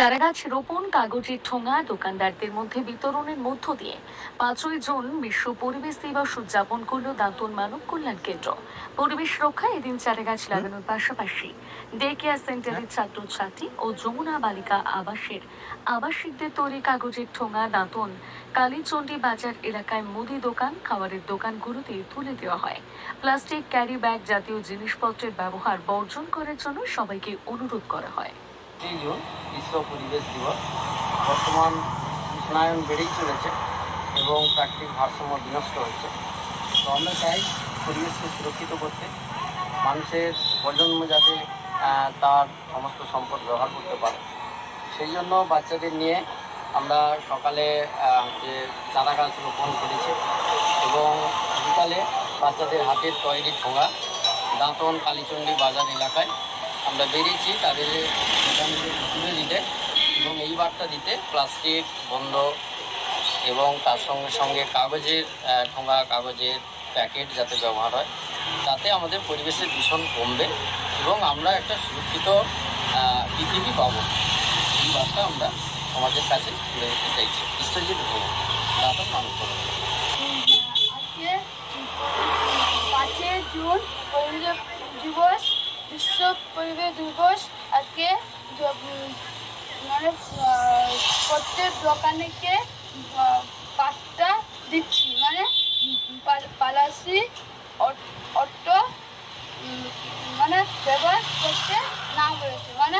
চারাগাছ রোপণ কাগজের ঠোঙা দোকানদারদের মধ্যে বিতরণের মধ্য দিয়ে পাঁচই জুন বিশ্ব পরিবেশ দিবস উদযাপন করল দাঁতন মানব কল্যাণ কেন্দ্র। পরিবেশ রক্ষায় এদিন চারাগাছ লাগানোর পাশাপাশি ডে কেয়ার সেন্টারের ছাত্রছাত্রী ও যমুনা বালিকা আবাসের আবাসিকদের তৈরি কাগজের ঠোঙা দাঁতন কালীচণ্ডী বাজার এলাকায় মুদি দোকান খাবারের দোকানগুলোতে তুলে দেওয়া হয়। প্লাস্টিক ক্যারি ব্যাগ জাতীয় জিনিসপত্রের ব্যবহার বর্জন করার জন্য সবাইকে অনুরোধ করা হয়। পাঁচই জুন বিশ্ব পরিবেশ দিবস। বর্তমান উষ্ণায়ন বেড়েই চলেছে এবং প্রাকৃতিক ভারসাম্য বিনষ্ট হচ্ছে তো আমরা চাই পরিবেশকে সুরক্ষিত করতে, মানুষের প্রজন্ম যাতে তার সমস্ত সম্পদ ব্যবহার করতে পারে। সেই জন্য বাচ্চাদের নিয়ে আমরা সকালে যে চারা গাছ রোপণ করেছি এবং বিকালে বাচ্চাদের হাতের তৈরি ঠোঙা, দাঁতন কালীচণ্ডী বাজার এলাকায় আমরা বেরিয়েছি তাদের তুলে দিতে এবং এই বার্তা দিতে প্লাস্টিক, বন্ধ এবং তার সঙ্গে সঙ্গে কাগজের ঠোঙা কাগজের প্যাকেট যাতে ব্যবহার হয়, তাতে আমাদের পরিবেশের দূষণ কমবে এবং আমরা একটা সুরক্ষিত পৃথিবী পাবো। এই বার্তা আমরা সমাজের কাছে তুলে দিতে চাইছি। বিশ্বজিৎ ভ্রমণ দাঁতন কল্যাণ। পাঁচই জুন দিবস। বিশ্ব পরিবেশ দিবস আজকে মানে প্রত্যেক দোকানেকে পাঁচটা দিচ্ছি। মানে পালাসি অট- মানে ব্যবহার করতে না বলেছে। মানে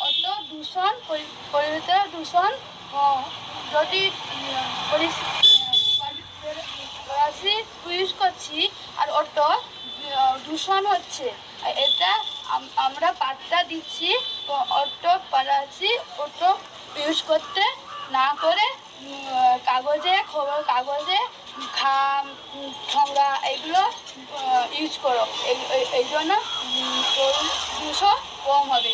অত দূষণ, পরি- পরিবেশের দূষণ যদি রাশি ইউজ করছি, আর অটো দূষণ হচ্ছে। এটা আমরা পাত্তা দিচ্ছি অটো পালাচ্ছি অটো ইউজ করতে না করে কাগজে খবর কাগজে উম, ঠোঙা এগুলো ইউজ করো। এই- জন্য দুশো কম হবে।